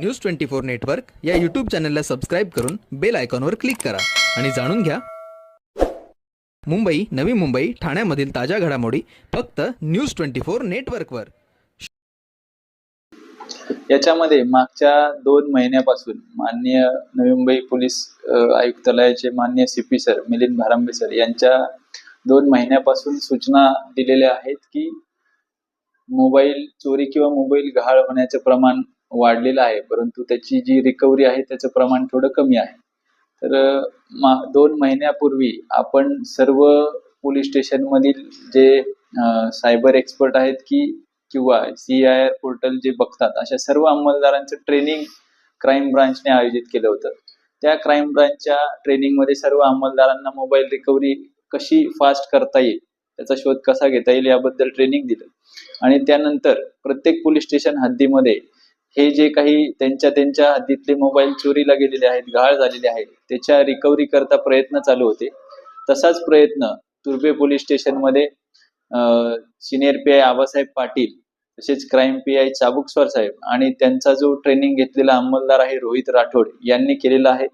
News twenty four network या YouTube चॅनलला subscribe करून बेल आयकॉनवर क्लिक करा. आणि जाणून घ्या. मुंबई नवी मुंबई ठाण्यामधील ताज्या घडामोडी फक्त न्यूज ट्वेंटी फोर नेटवर्कवर याच्यामध्ये मागच्या दोन महिन्यापासून मान्य नवी मुंबई पोलीस आयुक्तालयाचे मान्य C P sir Milind Bharambe sir यांच्या दोन महिन्यापासून सूचना दिलेल्या आहेत की मोबाईल चोरी किंवा मोबाईल गहाळ होण्याचं प्रमाण वाढलेलं आहे परंतु त्याची जी रिकव्हरी आहे त्याचं प्रमाण थोडं कमी आहे. तर मा दोन महिन्यापूर्वी आपण सर्व पोलीस स्टेशनमधील जे सायबर एक्सपर्ट आहेत की किंवा सी आय आर पोर्टल जे बघतात अशा सर्व अंमलदारांचं ट्रेनिंग क्राईम ब्रांचने आयोजित केलं होतं. त्या क्राईम ब्रांचच्या ट्रेनिंगमध्ये सर्व अंमलदारांना मोबाईल रिकव्हरी कशी फास्ट करता येईल त्याचा शोध कसा घेता येईल याबद्दल ट्रेनिंग दिलं. आणि त्यानंतर प्रत्येक पोलीस स्टेशन हद्दीमध्ये हे जे काही त्यांच्या त्यांच्या हद्दीतले मोबाईल चोरीला गेलेले आहेत गहाळ झालेले आहेत त्याच्या रिकव्हरी करता प्रयत्न चालू होते. तसाच प्रयत्न तुर्बे पोलीस स्टेशनमध्ये senior P I Abasaheb Patil तसेच क्राईम पी आय चाबुकस्वार साहेब आणि त्यांचा जो ट्रेनिंग घेतलेला अंमलदार आहे रोहित राठोड यांनी केलेला आहे.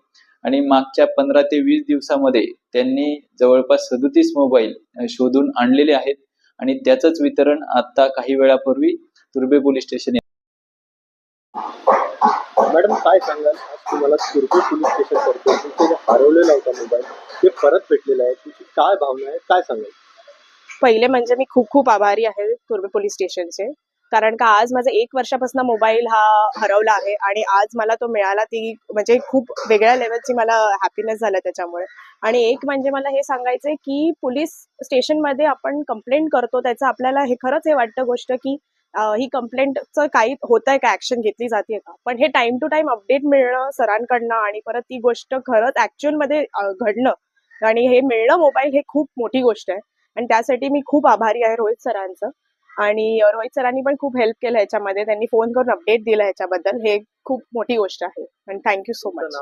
आणि मागच्या पंधरा ते वीस दिवसामध्ये त्यांनी जवळपास सदोतीस मोबाईल शोधून आणलेले आहेत. आणि त्याचंच वितरण आता काही वेळापूर्वी तुर्बे पोलीस स्टेशन मॅडम काय सांगाल? आज तुम्हाला सिरपूर पोलीस स्टेशन करतो तुमचे जे हरवलेला होता मोबाईल ते परत भेटलेला आहे. तुमची काय भावना आहे? काय सांगाल? पहिले म्हणजे मी खूप खूप आभारी आहे तुर्बे पोलीस स्टेशनचे. कारण का आज माझा एक वर्षापासून मोबाईल हा हरवला आहे आणि आज मला तो मिळाला ती म्हणजे खूप वेगळ्या लेवलची मला हॅपीनेस झाला त्याच्यामुळे. आणि एक म्हणजे मला हे सांगायचंय की पोलीस स्टेशनमध्ये आपण कंप्लेंट करतो त्याचं आपल्याला हे खरंच हे वाटतं गोष्ट की ही कंप्लेंटचं काही होत आहे का? ऍक्शन घेतली जाते का? पण हे टाइम टू टाइम अपडेट मिळणं सरांकडनं आणि परत ती गोष्ट खरंच ऍक्च्युअलमध्ये घडणं आणि हे मिळणं मोबाईल हे खूप मोठी गोष्ट आहे. आणि त्यासाठी मी खूप आभारी आहे रोहित सरांचं. आणि रोहित सरांनी पण खूप हेल्प केलं ह्याच्यामध्ये. त्यांनी फोन करून अपडेट दिला ह्याच्याबद्दल. हे खूप मोठी गोष्ट आहे. आणि थँक्यू सो मच